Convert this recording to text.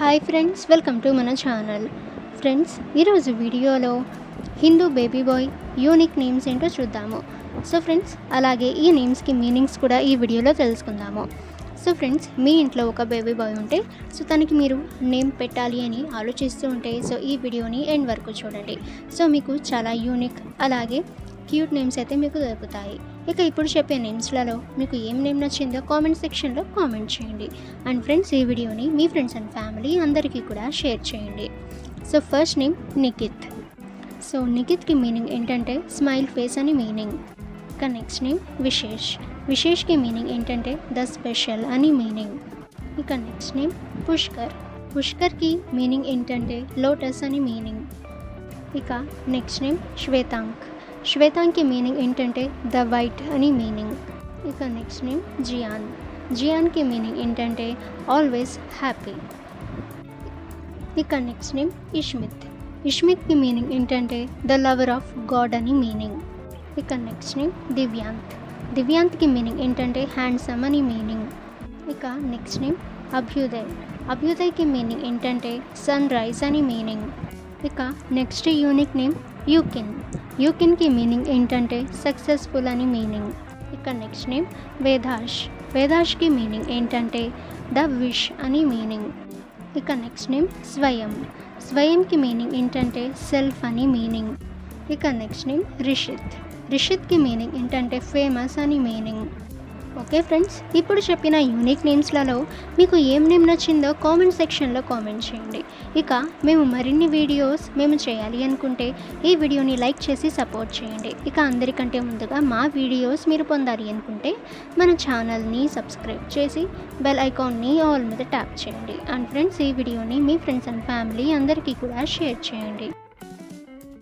Hi friends welcome to మన channel friends ఈరోజు వీడియోలో Hindu baby boy unique names ఏంటో చూద్దాము. సో ఫ్రెండ్స్ అలాగే ఈ నేమ్స్కి మీనింగ్స్ కూడా ఈ వీడియోలో తెలుసుకుందాము. సో ఫ్రెండ్స్ మీ ఇంట్లో ఒక బేబీ బాయ్ ఉంటే సో తనకి మీరు నేమ్ పెట్టాలి అని ఆలోచిస్తూ ఉంటే సో ఈ వీడియోని ఎండ్ వరకు చూడండి. సో మీకు చాలా యూనిక్ అలాగే క్యూట్ నేమ్స్ అయితే మీకు దొరుకుతాయి. ఇక ఇప్పుడు చెప్పే నేమ్స్లలో మీకు ఏం నేమ్ నచ్చిందో కామెంట్ సెక్షన్లో కామెంట్ చేయండి. అండ్ ఫ్రెండ్స్ ఈ వీడియోని మీ ఫ్రెండ్స్ అండ్ ఫ్యామిలీ అందరికీ కూడా షేర్ చేయండి. So first name Nikhit. So నిఖిత్కి meaning ఏంటంటే స్మైల్ ఫేస్ అని మీనింగ్. ఇక నెక్స్ట్ నేమ్ విశేష్. విశేష్కి మీనింగ్ ఏంటంటే ద స్పెషల్ అని మీనింగ్. ఇక నెక్స్ట్ నేమ్ పుష్కర్. పుష్కర్కి మీనింగ్ ఏంటంటే లోటస్ అని మీనింగ్. ఇక నెక్స్ట్ నేమ్ శ్వేతాంక్. శ్వేతాంకి మీనింగ్ ఏంటంటే ద వైట్ అని మీనింగ్ ఇక నెక్స్ట్ నేమ్ జియాన్ జియాన్కి మీనింగ్ ఏంటంటే ఆల్వేస్ హ్యాపీ ఇక నెక్స్ట్ నేమ్ ఇష్మిత్ ఇష్మిత్కి మీనింగ్ ఏంటంటే ద లవర్ ఆఫ్ గాడ్ అని మీనింగ్ ఇక నెక్స్ట్ నేమ్ దివ్యాంత్ దివ్యాంత్కి మీనింగ్ ఏంటంటే హ్యాండ్సమ్ అని మీనింగ్ ఇక నెక్స్ట్ నేమ్ అభ్యుదయ్ అభ్యుదయ్కి మీనింగ్ ఏంటంటే సన్ రైజ్ అని మీనింగ్ ఇక నెక్స్ట్ యూనిక్ నేమ్ యూకిన్ యూకిన్కి మీనింగ్ ఏంటంటే సక్సెస్ఫుల్ అని మీనింగ్ ఇక నెక్స్ట్ నేమ్ వేదాష్ వేదాష్కి మీనింగ్ ఏంటంటే ద విష్ అని మీనింగ్ ఇక నెక్స్ట్ నేమ్ స్వయం స్వయంకి మీనింగ్ ఏంటంటే సెల్ఫ్ అని మీనింగ్ ఇక నెక్స్ట్ నేమ్ రిషిత్ రిషిత్కి మీనింగ్ ఏంటంటే ఫేమస్ అని మీనింగ్ ఓకే ఫ్రెండ్స్ ఇప్పుడు చెప్పిన యూనిక్ నేమ్స్లలో మీకు ఏం నేమ్ నచ్చిందో కామెంట్ సెక్షన్లో కామెంట్ చేయండి. ఇక మేము మరిన్ని వీడియోస్ మేము చేయాలి అనుకుంటే ఈ వీడియోని లైక్ చేసి సపోర్ట్ చేయండి. ఇక అందరికంటే ముందుగా మా వీడియోస్ మీరు పొందాలి అనుకుంటే మన ఛానల్ని సబ్స్క్రైబ్ చేసి బెల్ ఐకాన్ని ఆల్ మీద ట్యాప్ చేయండి. అండ్ ఫ్రెండ్స్ ఈ వీడియోని మీ ఫ్రెండ్స్ అండ్ ఫ్యామిలీ అందరికీ కూడా షేర్ చేయండి.